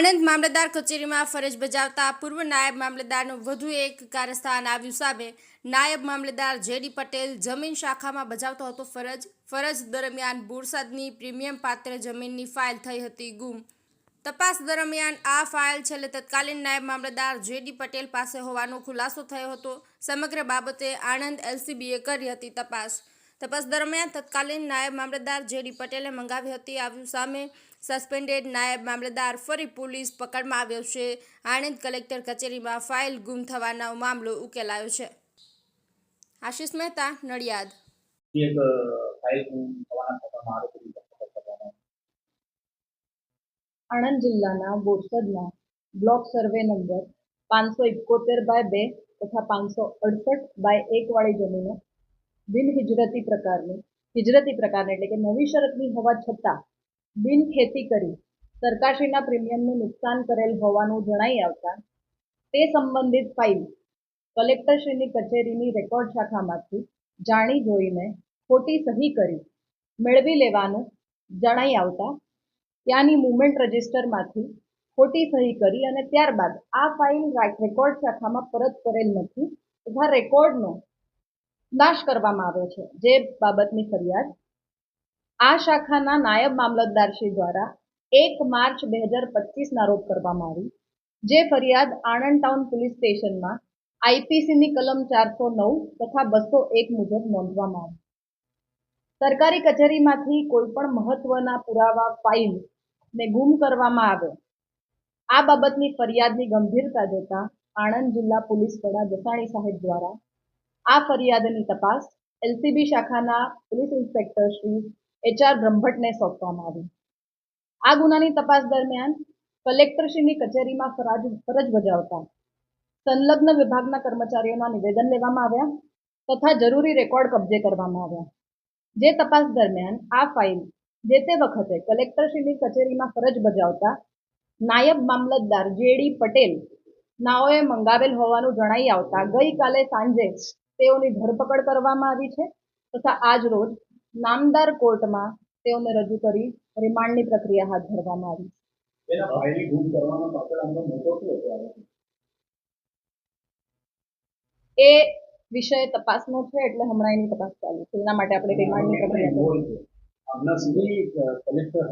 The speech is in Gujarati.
આણંદ મામલતદાર કચેરીમાં ફરજ બજાવતા પૂર્વ નાયબ મામલતદારનું વધુ એક કાર્યસ્થાન આવ્યું સામે નાયબ મામલતદાર જેડી પટેલ જમીન શાખામાં બજાવતો હતો ફરજ. ફરજ દરમિયાન બોરસાદની પ્રીમિયમ પાત્ર જમીનની ફાઇલ થઈ હતી ગુમ. તપાસ દરમિયાન આ ફાઇલ છેલ્લે તત્કાલીન નાયબ મામલતદાર જેડી પટેલ પાસે હોવાનો ખુલાસો થયો હતો. સમગ્ર બાબતે આણંદ એલસીબીએ કરી હતી તપાસ. તપાસ દરમિયાન તત્કાલીન નાયબ મામલતદાર જેડી પટેલે મંગાવી હતી, આવ્યું સામે સસ્પેન્ડેડ નાયબ મામલતદાર ફરી પોલીસ પકડમાં આવ્યો છે. આણંદ કલેક્ટર કચેરીમાં ફાઇલ ગુમ થવાનો મામલો ઉકેલાયો છે. આશિષ મહેતા નડિયાદ. એક ફાઇલ ગુમ થવાના. આણંદ જિલ્લાના બોરસદના બ્લોક સર્વે નંબર પાંચસો એકોતેર બાય બે તથા પાંચસો અડસઠ બાય એક વાળી જમીનો બિન હિજરતી પ્રકારની હિજરતી પ્રકારની એટલે કે નવી શરતની હોવા છતાં બિન ખેતી કરી સરકારશ્રીના પ્રીમિયમનું નુકસાન કરેલ હોવાનું જણાઈ આવતા તે સંબંધિત ફાઇલ કલેક્ટરશ્રીની કચેરીની રેકોર્ડ શાખામાંથી જાણી જોઈને ખોટી સહી કરી મેળવી લેવાનું જણાઈ આવતા ત્યાંની મુવમેન્ટ રજિસ્ટરમાંથી ખોટી સહી કરી અને ત્યારબાદ આ ફાઇલ રેકોર્ડ શાખામાં પરત કરેલ નથી તથા રેકોર્ડનો નાશ કરવામાં આવ્યો છે. જે બાબતની ફરિયાદ આ શાખાના નાયબ મામલતદારશ્રી દ્વારા એક માર્ચ બે હજાર પચીસના રોજ કરવામાં આવી, જે ફરિયાદ આણંદ ટાઉન પોલીસ સ્ટેશનમાં આઈપીસીની કલમ ચારસો નવ તથા બસો એક મુજબ નોંધવામાં આવી. સરકારી કચેરીમાંથી કોઈ પણ મહત્વના પુરાવા, ફાઇલ ને ગુમ કરવામાં આવે. આ બાબતની ફરિયાદની ગંભીરતા જોતા આણંદ જિલ્લા પોલીસ વડા જસાણી સાહેબ દ્વારા આ ફરિયાદની તપાસ એલસીબી શાખાના પોલીસ ઇન્સ્પેક્ટર શ્રી એચઆર બ્રહ્મભટ્ટને સોંપવામાં આવી આ ગુનાની તપાસ દરમિયાન કલેક્ટરશ્રીની કચેરીમાં ફરજ ફરજ બજાવતા સંલગ્ન વિભાગના કર્મચારીઓના નિવેદન લેવામાં આવ્યા તથા જરૂરી રેકોર્ડ કબજે કરવામાં આવ્યા. જે તપાસ દરમિયાન આ ફાઇલ જે તે વખતે કલેક્ટરશ્રીની કચેરીમાં ફરજ બજાવતા નાયબ મામલતદાર જેડી પટેલ નાઓએ મંગાવેલ હોવાનું જણાઈ આવતા ગઈકાલે સાંજે તેઓની ધરપકડ કરવામાં આવી છે તથા આજ રોજ નામદાર કોર્ટમાં તેઓને રજૂ કરી રિમાન્ડની પ્રક્રિયા હાથ ધરવામાં આવી. તેના ફાઇલ ગુમ કરવાનો પાછળ આમનો મોટો શું હતો એ વિષય તપાસનો છે એટલે હમણાં એની તપાસ ચાલુ છે. એના માટે આપણે રિમાન્ડની પ્રક્રિયા હમણાં સુધી કલેક્ટર